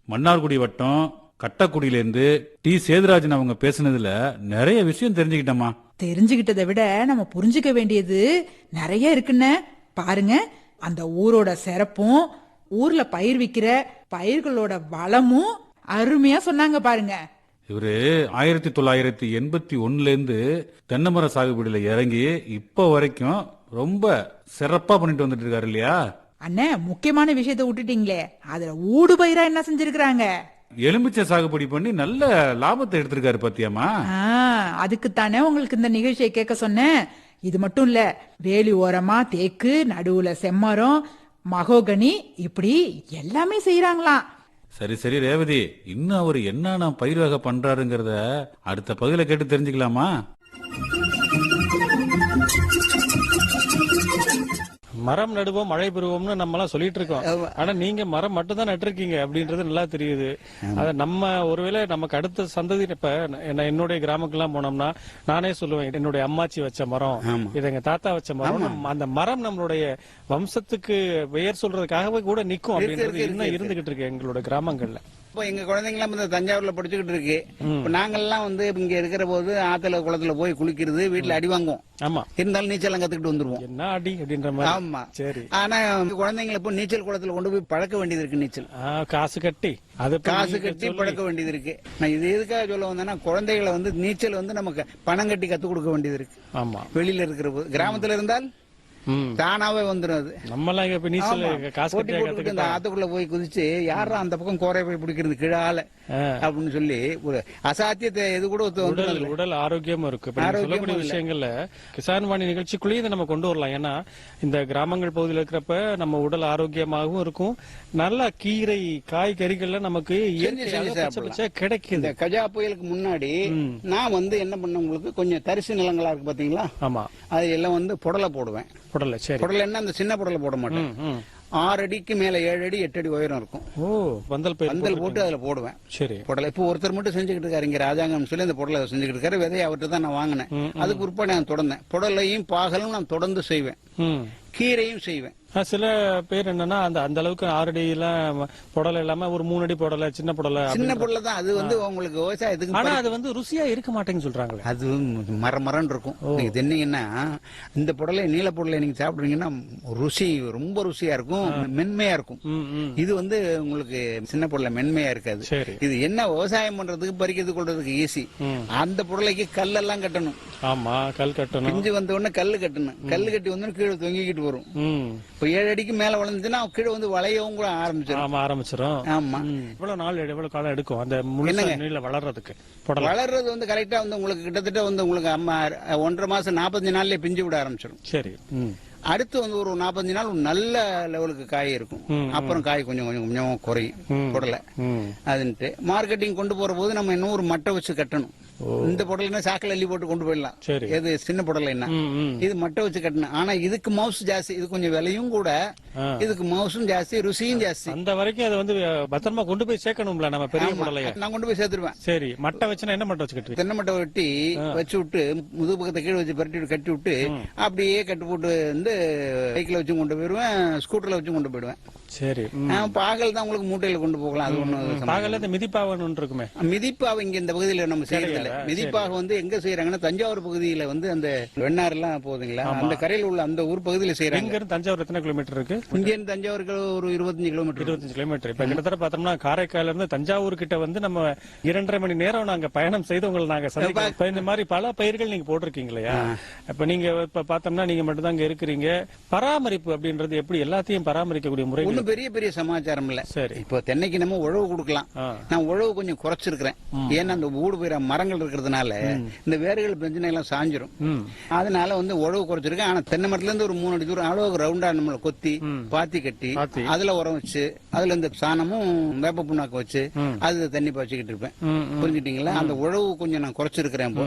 மன்னார்குடி வட்டம் கட்டக்குடியிலேருந்து டி. சேதுராஜன் அவங்க பேசுனதுல நிறைய விஷயம் தெரிஞ்சுக்கிட்டோமா தெரிஞ்சுகிட்டதை விட நம்ம புரிஞ்சுக்க வேண்டியது நிறைய இருக்குன்னு. பாருங்க அந்த ஊரோட சிறப்பும் ஊர்ல பயிர் விக்கிற பயிர்களோட வளமும் அருமையா சொன்னாங்க பாருங்க. இவரு ஆயிரத்தி தொள்ளாயிரத்தி எண்பத்தி ஒண்ணுல இருந்து தென்னைமர சாகுபடியில இறங்கி இப்ப வரைக்கும் ரொம்ப சிறப்பா பண்ணிட்டு வந்துட்டு இருக்காரு இல்லையா? அண்ணே முக்கியமான விஷயத்தை விட்டுட்டீங்களே. அதுல ஊடு பயிரா என்ன செஞ்சிருக்கிறாங்க? எலுமிச்சை சாகுபடி பண்ணி நல்ல லாபத்தை எடுத்திருக்காரு பாத்தியாமா ஆ, அதுக்குத்தானே உங்களுக்கு இந்த நிகழ்ச்சியை கேட்க சொன்னேன். இது மட்டும் இல்ல வேலி ஓரமா தேக்கு நடுவுல செம்மரம் மகோகனி இப்படி எல்லாமே செய்யறாங்களாம் சரி சரி ரேவதி. இன்னும் அவர் என்னென்ன பயிர் வகை பண்றாருங்கிறத அடுத்த பகுதியில கேட்டு தெரிஞ்சுக்கலாமா? மரம் நடுவோம் மழை பெறுவோம்னு நம்ம எல்லாம் சொல்லிட்டு இருக்கோம் ஆனா நீங்க மரம் மட்டும் தான் நட்டிருக்கீங்க அப்படின்றது நல்லா தெரியுது. அத நம்ம ஒருவேளை நமக்கு அடுத்த சந்ததி இப்ப என்ன என்னுடைய கிராமக்கெல்லாம் போனோம்னா நானே சொல்லுவேன் என்னுடைய அம்மாச்சி வச்ச மரம். இது எங்க தாத்தா வச்ச மரம் அந்த மரம் நம்மளுடைய வம்சத்துக்கு பெயர் சொல்றதுக்காகவே கூட நிக்கும் அப்படின்றது இன்னும் இருந்துகிட்டு இருக்கு எங்களோட கிராமங்கள்ல. இப்போ எங்க குழந்தைங்களாம் இந்த தஞ்சாவூர்ல படிச்சுக்கிட்டு இருக்கு. இப்ப நாங்கெல்லாம் வந்து இங்க இருக்கிற போது ஆத்துல குளத்துல போய் குளிக்கிறது வீட்டுல அடி வாங்குவோம். ஆமா. இருந்தாலும் நீச்சல் கத்துக்கிட்டு வந்துருவோம். என்ன அடி அப்படின்ற மாதிரி. ஆமா. சரி. ஆனா குழந்தைங்களை இப்போ நீச்சல் குளத்துல கொண்டு போய் பழக்க வேண்டியது இருக்கு நீச்சல். காசு கட்டி. அது காசு கட்டி பழக்க வேண்டியது இருக்கு. நான் இது எதுக்காக சொல்ல வந்தேன்னா குழந்தைகளை வந்து நீச்சல் வந்து நமக்கு பணம் கட்டி கத்து கொடுக்க வேண்டியது இருக்கு. ஆமா. வெளியில இருக்கிற போது கிராமத்துல இருந்தால் தானாவே வந்துடும் அது நம்மலாம் இப்ப நீச்சல். காசு ஆத்துக்குள்ள போய் குதிச்சு யாரா அந்த பக்கம் கோரை போய் பிடிக்கிறது கீழால. அப்படின்னு சொல்லி ஒரு அசாத்தியத்தை எது கூட உடல் உடல் ஆரோக்கியமும் இருக்கு. சொல்லக்கூடிய. விஷயங்கள்ல கிசான் வாணி நிகழ்ச்சிக்குள்ளேயே இதை நம்ம கொண்டு வரலாம். ஏன்னா இந்த கிராமங்கள் பகுதியில் இருக்கிறப்ப நம்ம உடல் ஆரோக்கியமாகவும் இருக்கும். நல்ல கீரை காய்கறிகள்ல நமக்கு கிடைக்குது. இந்த கஜா புயலுக்கு முன்னாடி நான் வந்து என்ன பண்ண உங்களுக்கு கொஞ்சம் தரிசு நிலங்களா இருக்கு பாத்தீங்களா? ஆமா. அது எல்லாம் வந்து புடலை போடுவேன். உடல்ல சரி. புடலை என்ன அந்த சின்ன புடலை போட மாட்டேன். ஆறு அடிக்கு மேல ஏழு அடி எட்டு அடி உயரம் இருக்கும். ஓ பந்தல் பயிர் பந்தல் போட்டு அதுல போடுவேன். சரி. புடலை. இப்போ ஒருத்தர் மட்டும் செஞ்சுக்கிட்டு இருக்காரு இங்க ராஜாங்கம் சொல்லி அந்த புடலை செஞ்சுக்கிட்டு இருக்காரு. விதையை அவர்கிட்ட தான் நான் வாங்கினேன். அதுக்கு உட்பட நான் தொடர்ந்தேன். புடலையும் பாகலும் நான் தொடர்ந்து செய்வேன். கீரையும் செய்வேன். சில பேர் என்னன்னா அந்த அந்த அளவுக்கு ஆறு அடி எல்லாம் புடலை இல்லாம ஒரு மூணு அடி புடலை சின்ன புடலை சின்ன புடலை தான் அது வந்து உங்களுக்கு விவசாயத்துக்கு ஆனா அது வந்து ருசியா இருக்க மாட்டேங்குன்னு சொல்றாங்களே. அது மர மரன்னு இருக்கும். நீங்க தின்னீங்கன்னா இந்த புடலை நீல புடலை நீங்க சாப்பிடுறீங்கன்னா ருசி ரொம்ப ருசியா இருக்கும். மென்மையா இருக்கும். இது வந்து உங்களுக்கு சின்ன புடலை மென்மையா இருக்காது. இது என்ன விவசாயம் பண்றதுக்கு பறிக்கிறது கொள்றதுக்கு ஈஸி. அந்த புடலைக்கு கல்லெல்லாம் கட்டணும். ஆமா கல் கட்டணும். பிஞ்சு வந்த உடனே கல்லு கட்டணும். கல்லு கட்டி வந்து கீழே தொங்கிக்கிட்டு வரும். இப்ப ஏழு அடிக்கு மேல வளர்ந்துச்சுன்னா கீழே வந்து வளையவும் கூட ஆரம்பிச்சிடும் ஆமா ஆரம்பிச்சிரும். ஆமா. ம். எவ்வளவு நாள் எவ்வளவு காலம் எடுக்கும். அந்த முழுசா நீல வளர்றதுக்கு வளர்றது வந்து கரெக்டா வந்து உங்களுக்கு கிட்டத்தட்ட வந்து உங்களுக்கு அம்மா ஒன்றரை மாசம் நாற்பத்தஞ்சு நாள்லயே பிஞ்சு விட ஆரம்பிச்சிடும் சரி அடுத்து வந்து ஒரு நாற்பத்தஞ்சு நாள் நல்ல லெவலுக்கு காய் இருக்கும். அப்புறம் காய் கொஞ்சம் கொஞ்சம் கொஞ்சம் குறையும். ம் அதுன்ட்டு மார்க்கெட்டிங் கொண்டு போற போது நம்ம இன்னும் ஒரு மட்டை வச்சு கட்டணும். இந்த புடலைன்னா சாக்கில் அள்ளி போட்டு கொண்டு போயிடலாம். எது சின்ன புடலைன்னா இது மட்டை வச்சு கட்டணும் ஆனா இதுக்கு மவுஸ் ஜாஸ்தி இது கொஞ்சம் விலையும் கூட. இதுக்கு மவுசும் ஜாஸ்தி ருசியும் ஜாஸ்தி. அந்த வரைக்கும் அதை வந்து பத்திரமா கொண்டு போய் சேர்க்கணும்ல நம்ம பெரிய புடலைய? நான் கொண்டு போய் சேர்த்துருவேன். சரி. மட்டை வச்சுனா என்ன மட்டை வச்சுக்கிட்டு தென்னை மட்டை வெட்டி வச்சு விட்டு முதுகு பக்கத்தை கீழே வச்சு பரட்டி கட்டி விட்டு அப்படியே கட்டு போட்டு வந்து பைக்கில் வச்சு கொண்டு போயிடுவேன் ஸ்கூட்டர்ல வச்சு கொண்டு போயிடுவேன். சரி பாகல் தான் உங்களுக்கு மூட்டையில கொண்டு போகலாம் அது ஒண்ணு பாகல இந்த மிதிப்பாவன் இருக்குமே. மிதிப்பாக இங்க இந்த பகுதியில நம்ம இல்ல மிதிப்பாக வந்து எங்க செய்யறாங்கன்னா தஞ்சாவூர் பகுதியில வந்து அந்த வெண்ணாறு எல்லாம் போகுதுங்களா அந்த கரையில் உள்ள அந்த ஊர் பகுதியில செய்யறாங்க. எங்க இருந்து தஞ்சாவூர் எத்தனை கிலோமீட்டர் இருக்கு? இங்க இருந்து தஞ்சாவூருக்கு ஒரு இருபத்தஞ்சு கிலோமீட்டர் இருபத்தஞ்சு கிலோமீட்டர் இப்ப கிட்டத்தட்ட பார்த்தோம்னா காரைக்கால்ல இருந்து தஞ்சாவூர் கிட்ட வந்து நம்ம இரண்டரை மணி நேரம் நாங்க பயணம் செய்து உங்களை நாங்க இப்ப இந்த மாதிரி பல பயிர்கள் நீங்க போட்டிருக்கீங்க இல்லையா? இப்ப நீங்க இப்ப பார்த்தோம்னா நீங்க மட்டும் தான் இங்க இருக்கிறீங்க. பராமரிப்பு அப்படின்றது எப்படி எல்லாத்தையும் பராமரிக்கக்கூடிய முறை ஒண்ணும் பெரிய பெரிய சமாச்சாரம் இல்ல. சரி. இப்போ தென்னைக்கு நம்ம உழவு கொடுக்கலாம். நான் உழவு கொஞ்சம் குறைச்சிருக்கிறேன். ஏன்னா அந்த ஊடு போயிற மரங்கள் இருக்கிறதுனால இந்த வேர்கள் பிரச்சனை எல்லாம் சாஞ்சிரும். அதனால வந்து உழவு குறைச்சிருக்கேன். ஆனா தென்னை மரத்துல இருந்து ஒரு மூணு அடி தூரம் அளவுக்கு ரவுண்டா நம்மள கொத்தி பாத்தி கட்டி. அதுல உரம் வச்சு அதுல இந்த சாணமும் வேப்ப புண்ணாக்கு வச்சு அது தண்ணி பாய்ச்சிக்கிட்டு இருப்பேன். புரிஞ்சுட்டீங்களா அந்த உழவு கொஞ்சம் நான் குறைச்சிருக்கிறேன்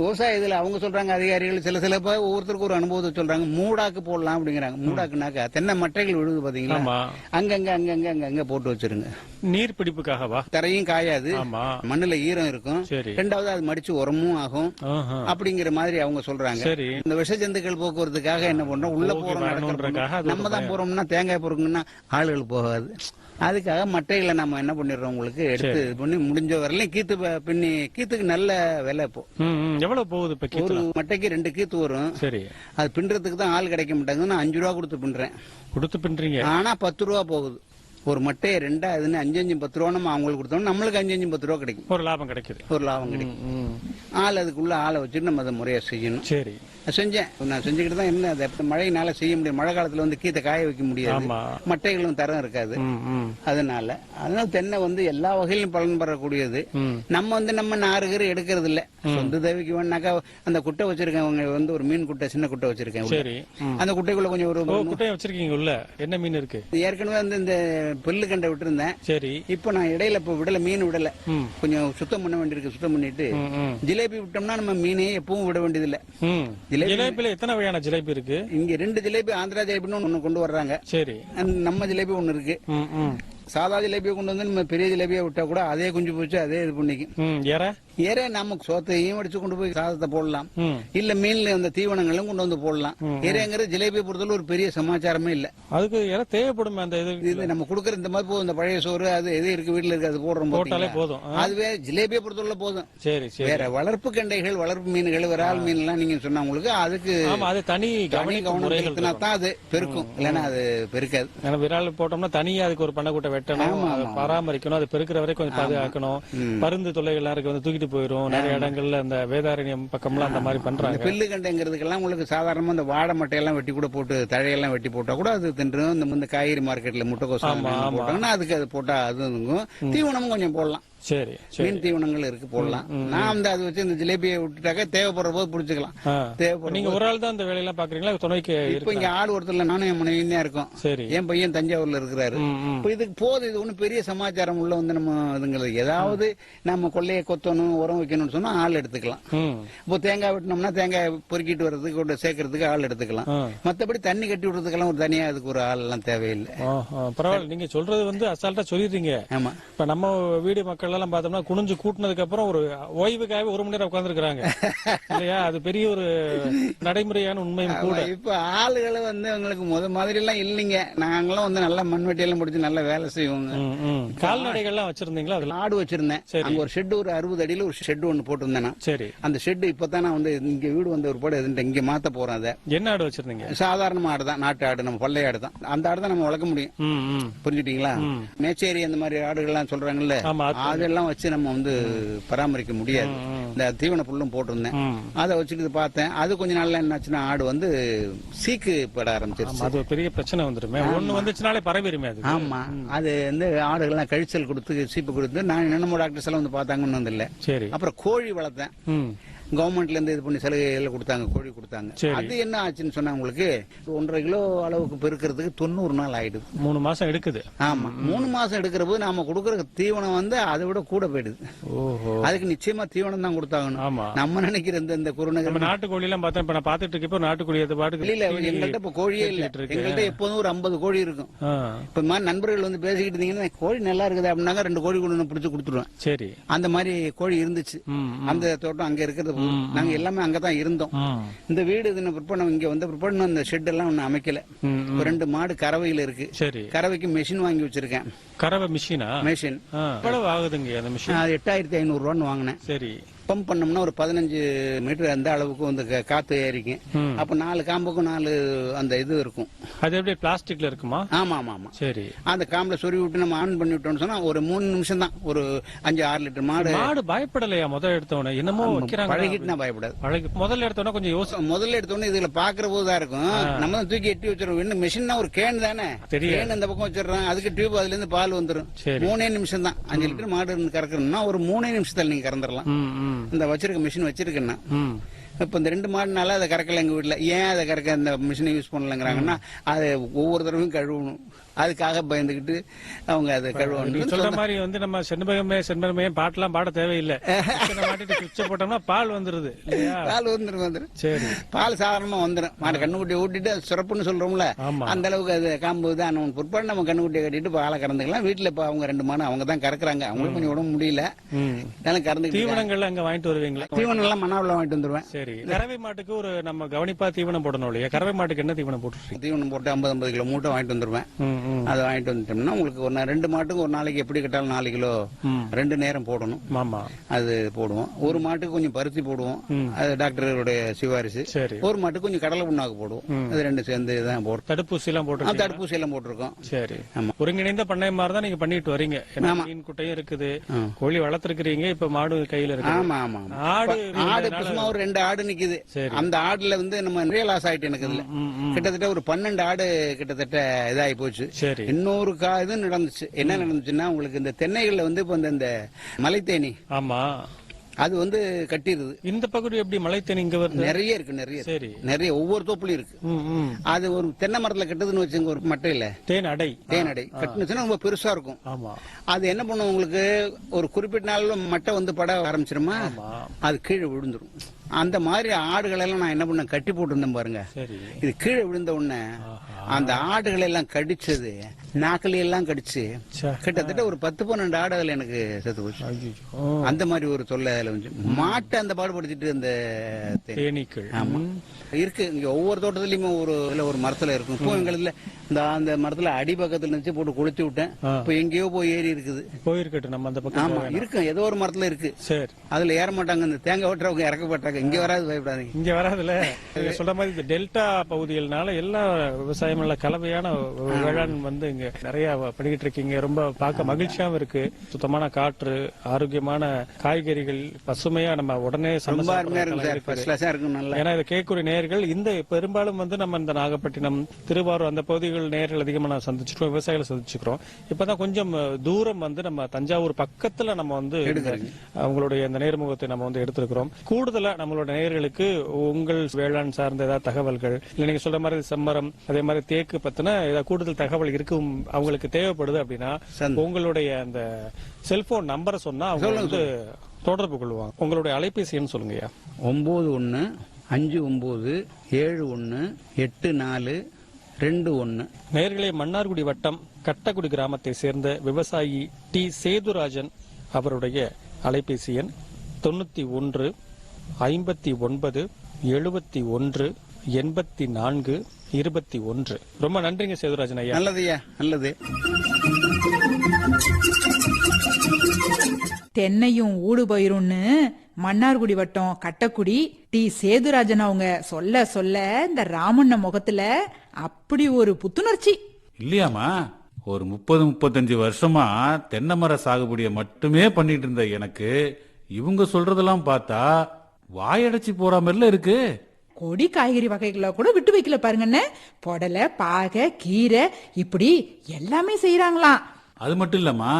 விவசாய இதுல அவங்க சொல்றாங்க அதிகாரிகள் சில சில ஒவ்வொருத்தருக்கு ஒரு அனுபவத்தை சொல்றாங்க. மூடாக்கு போடலாம் அப்படிங்கிறாங்க. மூடாக்குனாக்கா தென்னை மட்டைகள் விழுது பாத்தீங்களா? ஆமா. அங்கங்க அங்கங்க அங்கங்க போட்டு வச்சிருங்க. நீர் பிடிப்புக்காகவா? தரையும் காயாது. மண்ணுல ஈரம் இருக்கும். ரெண்டாவது அது மடிச்சு உரமும் ஆகும். அப்படிங்கிற மாதிரி அவங்க சொல்றாங்க. இந்த விஷ ஜந்துக்கள் போக்குவரத்துக்காக என்ன பண்றோம்? உள்ள போறோம் நம்ம தான் போறோம்னா தேங்காய் பொறுக்குன்னா ஆளுகள் போகாது. அதுக்காக மட்டைகளை நம்ம என்ன பண்ணிடுறோம் உங்களுக்கு எடுத்து இது பண்ணி முடிஞ்ச வரையிலும் கீத்து ப- பின்னி கீத்துக்கு நல்ல விலை இப்போ. ம். எவ்வளவு போகுது இப்ப ஒரு கீத்துல? மட்டைக்கு ரெண்டு கீத்து வரும். சரி. அது பின்றதுக்கு தான் ஆள் கிடைக்க மாட்டாங்க நான் அஞ்சு ரூபா கொடுத்து பின்றேன் கொடுத்து பின்றீங்க ஆனா பத்து ரூபா போகுது. ஒரு மட்டையை ரெண்டா அதுன்னு அஞ்சு அஞ்சு பத்து ரூபா நம்ம அவங்களுக்கு கொடுத்தோம் நம்மளுக்கு அஞ்சு அஞ்சு பத்து ரூபா கிடைக்கும். ஒரு லாபம் கிடைக்குது. ஒரு லாபம் கிடைக்கும். ஆள் அதுக்குள்ள ஆளை வச்சுட்டு நம்ம அதை முறையா செய்யணும். சரி. செஞ்சேன். நான் செஞ்சுக்கிட்டு தான் என்ன அதை மழையினால செய்ய முடியும். மழை காலத்துல வந்து கீத்தை காய வைக்க முடியாது. மட்டைகளும் தரம் இருக்காது. அதனால அதனால தென்னை வந்து எல்லா வகையிலும் பலன் பெறக்கூடியது. நம்ம வந்து நம்ம நாறுகிற எடுக்கிறது இல்ல. சொந்த தேவைக்கு வேணாக்கா அந்த குட்டை வச்சிருக்கேன் அவங்க வந்து ஒரு மீன் குட்டை சின்ன குட்டை வச்சிருக்கேன். அந்த குட்டைக்குள்ள கொஞ்சம் ஒரு குட்டையை வச்சிருக்கீங்க உள்ள என்ன மீன் இருக்கு? ஏற்கனவே வந்து இந்த புல்லு கண்டை விட்டுருந்தேன். சரி. இப்போ நான் இடையில இப்போ விடல மீன் விடல. கொஞ்சம் சுத்தம் பண்ண வேண்டியிருக்கு சுத்தம் பண்ணிட்டு. ஜிலேபி விட்டோம்னா நம்ம மீனே எப்பவும் விட வேண்டியதில்லை. ம். ஜிலேபி- ஜிலேபில எத்தனை வகையான ஜிலேபி இருக்கு? இங்க ரெண்டு ஜிலேபி ஆந்திரா ஜிலேபின்னு ஒண்ணு கொண்டு வர்றாங்க. சரி. நம்ம ஜிலேபி ஒண்ணு இருக்கு. சாதா ஜிலேபியை கொண்டு வந்து நம்ம பெரிய ஜிலேபியை விட்டா கூட அதே குஞ்சு போச்சு அதே இது பண்ணிக்கும். ஏறே நம்ம சோத்தையும் அடிச்சு கொண்டு போய் சாதத்தை போடலாம். இல்ல மீன்ல அந்த தீவனங்களும் கொண்டு வந்து போடலாம். ஏறேங்கிறது ஜிலேபியை பொறுத்தவரை ஒரு பெரிய சமாச்சாரமே இல்ல. அதுக்கு யாரும் தேவைப்படுமே அந்த இது நம்ம கொடுக்கற இந்த மாதிரி போதும். இந்த பழைய சோறு அது எது இருக்கு வீட்டுல இருக்கு அது போடுறோம் போட்டாலே? போதும். அதுவே ஜிலேபியை பொறுத்தவரை போதும். சரி சரி. வேற வளர்ப்பு கண்டைகள் வளர்ப்பு மீன்கள் விரால் மீன் எல்லாம் நீங்க சொன்னா உங்களுக்கு அதுக்கு அது தனி கவனிக்கும் கவனம். தான் அது பெருக்கும். இல்லைன்னா அது பெருக்காது. ஏன்னா விரால் போட்டோம்னா தனியா அதுக்கு ஒரு பண்ணக்கூட்ட வெட்டணும். பராமரிக்கணும். அது பெருக்கிற வரை கொஞ்சம் பாதுகாக்கணும். பருந்து தொல்லைகள் இருக்கு வந்து தூக்கிட்டு போயிரும். நிறைய இடங்கள்ல அந்த வேதாரண்யம் பக்கம்லாம் அந்த மாதிரி பண்றாங்க. பில்லு கண்டைங்கிறதுக்கெல்லாம் உங்களுக்கு சாதாரணமா இந்த வாழை மட்டையெல்லாம் வெட்டி கூட போட்டு தழையெல்லாம் வெட்டி போட்டா கூட அது தின்றும். இந்த காய்கறி மார்க்கெட்ல ஆமா. போட்டாங்கன்னா அதுக்கு அது போட்டா அது. தீவனமும் கொஞ்சம் போடலாம். சரி மீன் தீவனங்கள் இருக்கு போடலாம். நான் வந்து அதை வச்சு இந்த ஜிலேபியை விட்டுட்டாக்க தேவைப்படுற போது புடிச்சுக்கலாம். ஆ. தேவைப்படுற நீங்க ஒரு ஆள் தான் இந்த வேலையெல்லாம் பாக்குறீங்களா? துணைக்கு இப்ப இங்க ஆள் ஒருத்தர்ல நானும் என் மனைவியும் தான் இருக்கோம். சரி. என் பையன் தஞ்சாவூர்ல இருக்கிறாரு. இப்ப இதுக்கு போதும் இது ஒண்ணும் பெரிய சமாச்சாரம் உள்ள வந்து நம்ம இதுங்கிறது. ஏதாவது நம்ம கொள்ளையை கொத்தணும் உரம் வைக்கணும்னு சொன்னா ஆள் எடுத்துக்கலாம். இப்போ தேங்காய் வெட்டினோம்னா தேங்காய் பொறுக்கிட்டு வர்றதுக்கு கொண்டு சேர்க்கறதுக்கு ஆள் எடுத்துக்கலாம். மத்தபடி தண்ணி கட்டி விடுறதுக்கெல்லாம் ஒரு தனியா அதுக்கு ஒரு ஆள் எல்லாம் தேவையில்லை. பரவாயில்ல. நீங்க சொல்றது வந்து அசால்ட்டா சொல்லிடுறீங்க. ஆமா. இப்ப நம்ம வீடு மக்கள் எல்லாம் பார்த்தோம்னா குனிஞ்சு கூட்டினதுக்கு அப்புறம் ஒரு ஓய்வுக்காக ஒரு மணி நேரம் உட்காந்துருக்காங்க இல்லையா? அது பெரிய ஒரு நடைமுறையான உண்மையும் கூட. இப்ப ஆளுகளை வந்து உங்களுக்கு முத மாதிரி எல்லாம் இல்லைங்க. நாங்கெல்லாம் வந்து நல்லா மண்வெட்டி எல்லாம் பிடிச்சி நல்லா வேலை செய்வோங்க. கால்நடைகள்லாம் வச்சிருந்தீங்களா அதுல? ஆடு வச்சிருந்தேன். சரி. அங்க ஒரு ஷெட் ஒரு அறுபது அடியில ஒரு ஷெட் ஒன்னு போட்டிருந்தேன். சரி. அந்த ஷெட் இப்பதான் நான் வந்து இங்க வீடு வந்த ஒரு பாடு இங்க மாத்த போறேன் அதை. என்ன ஆடு வச்சிருந்தீங்க? சாதாரண ஆடு தான். நாட்டு ஆடு நம்ம கொள்ளை ஆடு தான். அந்த ஆடு தான் நம்ம வளர்க்க முடியும். புரிஞ்சுட்டீங்களா? மேச்சேரி அந்த மாதிரி ஆடுகள்லாம் சொல்றாங்கல்ல. அது- அதெல்லாம் வச்சு நம்ம வந்து பராமரிக்க முடியாது. இந்த தீவன புல்லும் போட்டிருந்தேன். அதை வச்சுக்கிட்டு பார்த்தேன். அது கொஞ்ச நாள்ல என்னாச்சுன்னா ஆடு வந்து சீக்கு பட ஆரம்பிச்சிருச்சு. அது பெரிய பிரச்சனை வந்துருமே. ஒண்ணு வந்துச்சுனாலே பரவிருமே அது. ஆமா. அது வந்து ஆடுகள்லாம் கழிச்சல் கொடுத்து சீப்பு கொடுத்து நான் என்னமோ டாக்டர்ஸ் எல்லாம் வந்து பார்த்தாங்கன்னு வந்து இல்ல சரி. அப்புறம் கோழி வளர்த்தேன். ம் கவர்மெண்ட்ல இருந்து இது பண்ணி சலுகைகள் கொடுத்தாங்க கோழி கொடுத்தாங்க. அது என்ன ஆச்சுன்னு சொன்னா உங்களுக்கு ஒன்றரை கிலோ அளவுக்கு பெருக்கிறதுக்கு தொண்ணூறு நாள் ஆயிடுது. மூணு மாசம் எடுக்குது. ஆமா. மூணு மாசம் எடுக்கிற போது நாம கொடுக்கற தீவனம் வந்து அதை விட கூட போயிடுது. அதுக்கு நிச்சயமா தீவனம் தான் கொடுத்தாகணும். நம்ம நினைக்கிற இந்த இந்த குருநகர் நாட்டுக்கோழி எல்லாம் பார்த்தா இப்ப நான் பாத்துட்டு இருக்கப்போ நாட்டுக்கோழி அது பாட்டுக்கு இல்ல எங்கள்கிட்ட இப்ப கோழியே இல்ல. இருக்கு. எங்கள்கிட்ட எப்போதும் ஒரு ஐம்பது கோழி இருக்கும். இப்ப மாதிரி நண்பர்கள் வந்து பேசிக்கிட்டு இருந்தீங்கன்னா கோழி நல்லா இருக்குது அப்படின்னாங்க ரெண்டு கோழி கொண்டு பிடிச்சு கொடுத்துருவேன். சரி. அந்த மாதிரி கோழி இருந்துச்சு. அந்த தோட்டம் அங்க இருக்கிறது நாங்க எல்லாமே அங்கதான் இருந்தோம். இந்த வீடு இதுன பிற்பாடு நம்ம இங்க வந்த பிற்பாடு அந்த ஷெட் எல்லாம் ஒண்ணு அமைக்கல. ரெண்டு மாடு கறவையில இருக்கு. சரி. கறவைக்கு மெஷின் வாங்கி வச்சிருக்கேன். கறவை மிஷினா மெஷின் எவ்வளவு ஆகுதுங்க அந்த மிஷின் எட்டாயிரத்தி ஐநூறு ரூபான்னு வாங்கினேன். சரி. பம்ப் பண்ணோம்னா ஒரு பதினஞ்சு மீட்டர் அந்த அளவுக்கு வந்து காத்து ஏறிக்கும். அப்ப நாலு காம்புக்கும் நாலு அந்த இது இருக்கும். அது எப்படி பிளாஸ்டிக்ல இருக்குமா? ஆமா ஆமா ஆமா சரி. அந்த காம்புல சொருவி விட்டு நம்ம ஆன் பண்ணி விட்டோம்னு சொன்னா ஒரு மூணு நிமிஷம் தான். ஒரு அஞ்சு ஆறு லிட்டர் மாடு மாடு பயப்படலையா முதல் எடுத்தவன என்னமோ வைக்கிறாங்க. பழகிட்டு நான் பயப்படாது. பழகி முதல்ல எடுத்தவன கொஞ்சம் யோசி முதல்ல எடுத்தோடனே இதுல பாக்குற போது தான் இருக்கும். நம்ம தான் தூக்கி எட்டி வச்சிருவோம். இன்னும் மிஷின் ஒரு கேன் தானே. கேன் இந்த பக்கம் வச்சிடுறோம் அதுக்கு டியூப் அதுல இருந்து பால் வந்துரும். சரி. மூணே நிமிஷம் தான். அஞ்சு லிட்டர் மாடு இருந்து கறக்கணும்னா ஒரு மூணே நிமிஷத்துல நீங்க கறந்துடலாம். இந்த வச்சிருக்க மிஷின் வச்சிருக்கேன்னா. இப்ப இந்த ரெண்டு மாடுனால அதை கறக்கல எங்க வீட்டுல ஏன் அதை கறக்க இந்த மிஷினை யூஸ் பண்ணலங்கிறாங்கன்னா அதை ஒவ்வொரு தடவையும் கழுவணும். அதுக்காக பயந்துகிட்டு அவங்க அதை கழுவணும் சொல்ற மாதிரி வந்து நம்ம செண்பகமே செண்பகமே பாட்டெல்லாம் பாட தேவையில்லை. மாட்டிட்டு சுவிட்ச போட்டோம்னா பால் வந்துருது பால் வந்துரும் வந்துரும். சரி. பால் சாதாரணமா வந்துடும் மாடு கண்ணுக்குட்டி ஊட்டிட்டு அது சுரப்புன்னு சொல்றோம்ல. அந்த அளவுக்கு அது காம்பு தான் பிற்பாடு நம்ம கண்ணுக்குட்டியை கட்டிட்டு பாலை கறந்துக்கலாம். வீட்டுல இப்ப அவங்க ரெண்டு மாடு அவங்க தான் கறக்குறாங்க. அவங்களுக்கு கொஞ்சம் உடம்பு முடியல. ம். அதனால கறந்துக்கிட்டு தீவனங்கள்ல அங்க வாங்கிட்டு வருவீங்களா? தீவனம் எல்லாம் மனாவில் வாங்கிட்டு வந்துருவேன். சரி. கறவை மாட்டுக்கு ஒரு நம்ம கவனிப்பா தீவனம் போடணும் இல்லையா? கறவை மாட்டுக்கு என்ன தீவனம் போட்டுருக்கீங்க? தீவனம் போட்டு ஐம்பது ஐம்பது கிலோ மூட்டை வாங்கிட்டு வந்துருவேன். அதை வாங்கிட்டு வந்துட்டோம்னா உங்களுக்கு ஒரு ரெண்டு மாட்டுக்கு ஒரு நாளைக்கு எப்படி கட்டாலும் நாலு கிலோ. ரெண்டு நேரம் போடணும். ஆமா. அது போடுவோம். ஒரு மாட்டுக்கு கொஞ்சம் பருத்தி போடுவோம். அது டாக்டருடைய சிபாரிசு. ஒரு மாட்டுக்கு கொஞ்சம் கடலை புண்ணாக்கு போடுவோம். அது ரெண்டு சேர்ந்து தான் போடுறோம். தடுப்பூசி எல்லாம் போட்டு தடுப்பூசி எல்லாம் போட்டிருக்கோம். சரி. ஆமா. ஒருங்கிணைந்த பண்ணை மாதிரி தான் நீங்க பண்ணிட்டு வரீங்க. மீன் குட்டையும் இருக்குது. கோழி வளர்த்துருக்கீங்க இப்ப மாடு கையில இருக்கு ஆமா ஆமா. ஆடு ஆடு சும்மா ஒரு ரெண்டு ஆடு நிக்குது. அந்த ஆடுல வந்து நம்ம நிறைய லாஸ் ஆயிட்டு எனக்கு. கிட்டத்தட்ட ஒரு பன்னெண்டு ஆடு கிட்டத்தட்ட இதாகி போச்சு. சரி. இன்னொரு கா இது நடந்துச்சு. என்ன நடந்துச்சுன்னா உங்களுக்கு இந்த தென்னைகள்ல வந்து இப்ப இந்த- மலைத்தேனி. ஆமா. அது வந்து கட்டிடுது இந்த பகுதி எப்படி மழை தேனி இங்க வருது? நிறைய இருக்கு நிறைய. சரி. நிறைய ஒவ்வொரு தோப்புலயும் இருக்கு. அது ஒரு தென்னை மரத்துல கட்டுதுன்னு வச்சுங்க ஒரு மட்டையில. தேன் அடை. தேனடை கட்டுனுச்சுன்னா ரொம்ப பெருசா இருக்கும். ஆமா. அது என்ன பண்ணும் உங்களுக்கு? ஒரு குறிப்பிட்ட நாள்ல மட்டை வந்து பட ஆரம்பிச்சிருமா? அது கீழே விழுந்துரும். அந்த மாதிரி ஆடுகளை எல்லாம் நான் என்ன பண்ண கட்டி போட்டிருந்தேன் பாருங்க. சரி. இது கீழே விழுந்த உடனே அந்த ஆடுகளை எல்லாம் கடிச்சது நாக்களி எல்லாம் கடிச்சு ச்சே. கிட்டத்தட்ட ஒரு பத்து பன்னெண்டு ஆடு அதுல எனக்கு செத்து போச்சு. அந்த மாதிரி ஒரு தொல்லை அதுல வந்து மாட்டை அந்த பாடுபடுத்திட்டு அந்த தேனீக்கள். ஆமா. இருக்கு. இங்க ஒவ்வொரு தோட்டத்துலயுமே ஒரு ஒரு மரத்துல இருக்கும். இப்போ எங்களுதுல இந்த அந்த மரத்துல அடி பக்கத்துல இருந்துச்சு போட்டு கொளுத்தி விட்டேன். இப்போ எங்கேயோ போய் ஏறி இருக்குது. போயிருக்கட்டும் நம்ம அந்த பக்கம் ஆமா போக வேணாம். இருக்கு ஏதோ ஒரு மரத்துல இருக்கு. சரி. அதுல ஏற மாட்டாங்க. இந்த தேங்காய் வெட்டுறவங்க இறக்கப்பட்டாங்க இங்க வராது பயப்படாதீங்க. இங்க வராதுல சொல்ற மாதிரி இந்த டெல்டா பகுதிகள்னால எல்லா விவசாயம் எல்லாம் கலவையான வேளாண் வந்து இங்க நிறைய பண்ணிக்கிட்டு இருக்கீங்க. ரொம்ப பார்க்க மகிழ்ச்சியாவும் இருக்கு. சுத்தமான காற்று ஆரோக்கியமான காய்கறிகள் பசுமையா நம்ம உடனே ரொம்ப இருக்கும் இருக்கும் ஏன்னா இதை கேட்கக்கூடிய நேர்கள் இந்த பெரும்பாலும் வந்து நம்ம இந்த நாகப்பட்டினம் திருவாரூர் அந்த பகுதிகள் நேர்கள் அதிகமா நான் சந்திச்சிருக்கோம் விவசாயிகளை சந்திச்சுக்கிறோம் இப்பதான் கொஞ்சம் தூரம் வந்து நம்ம தஞ்சாவூர் பக்கத்துல நம்ம வந்து அவங்களுடைய இந்த நேர்முகத்தை நம்ம வந்து எடுத்திருக்கிறோம். கூடுதலா நம்மளோட நேயர்களுக்கு உங்கள் வேளாண் சார்ந்த ஏதாவது தகவல்கள் இல்ல நீங்க சொல்ற மாதிரி செம்மரம் அதே மாதிரி தேக்கு பத்தின ஏதாவது கூடுதல் தகவல் இருக்கும் அவங்களுக்கு தேவைப்படுது அப்படின்னா. உங்களுடைய அந்த செல்போன் நம்பரை சொன்னா அவங்க வந்து தொடர்பு கொள்வாங்க. உங்களுடைய அலைபேசி எண் சொல்லுங்கய்யா. ஒன்பது ஒன்னு அஞ்சு ஒன்பது ஏழு ஒன்னு எட்டு நாலு ரெண்டு ஒன்னு நேர்களே மன்னார்குடி வட்டம் கட்டக்குடி கிராமத்தை சேர்ந்த விவசாயி டி சேதுராஜன் அவருடைய அலைபேசி எண் தொண்ணூத்தி ஒன்று ஐம்பத்தி ஒன்பது எழுபத்தி ஒன்று எண்பத்தி நான்கு இருபத்தி ஒன்று. ரொம்ப நன்றிங்க சேதுராஜன் ஐயா. நல்லதுய்யா நல்லது. தென்னையும் ஊடு பயிரும்னு மன்னார்குடி வட்டம் கட்டக்குடி டி சேதுராஜன் அவங்க சொல்ல சொல்ல இந்த ராமண்ண முகத்துல அப்படி ஒரு புத்துணர்ச்சி. இல்லையாமா ஒரு முப்பது முப்பத்தஞ்சு வருஷமா தென்னை மர சாகுபடியை மட்டுமே பண்ணிட்டு இருந்த எனக்கு இவங்க சொல்றதெல்லாம் பார்த்தா வாயடைச்சு போற மாதிரில இருக்கு. கொடி காய்கறி வகைகளை கூட விட்டு வைக்கல பாருங்கண்ணே. புடலை பாகை கீரை இப்படி எல்லாமே செய்யறாங்களாம் அது மட்டும் இல்லம்மா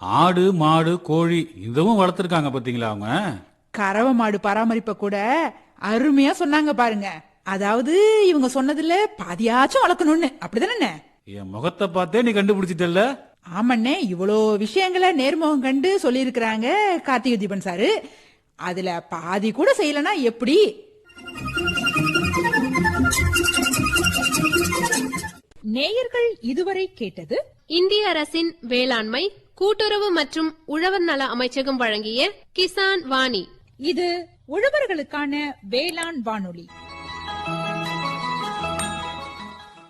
ஆடு மாடு கோழி இதுவும் வளர்த்துருக்காங்க பாத்தீங்களா அவங்க? கறவை மாடு பராமரிப்ப கூட அருமையா சொன்னாங்க பாருங்க. அதாவது இவங்க சொன்னதுல பாதியாச்சும் வளர்க்கணும்னு அப்படிதானே என் முகத்தை பார்த்தே நீ கண்டுபிடிச்சிட்டல்ல? ஆமண்ணே இவ்வளோ விஷயங்களை நேர்முகம் கண்டு சொல்லியிருக்கிறாங்க கார்த்திகை தீபன் சாரு. அதுல பாதி கூட செய்யலனா எப்படி? நேயர்கள் இதுவரை கேட்டது இந்திய அரசின் வேளாண்மை கூட்டுறவு மற்றும் உழவர் நல அமைச்சகம் வழங்கிய கிசான் வாணி. இது உழவர்களுக்கான வேளாண் வானொலி.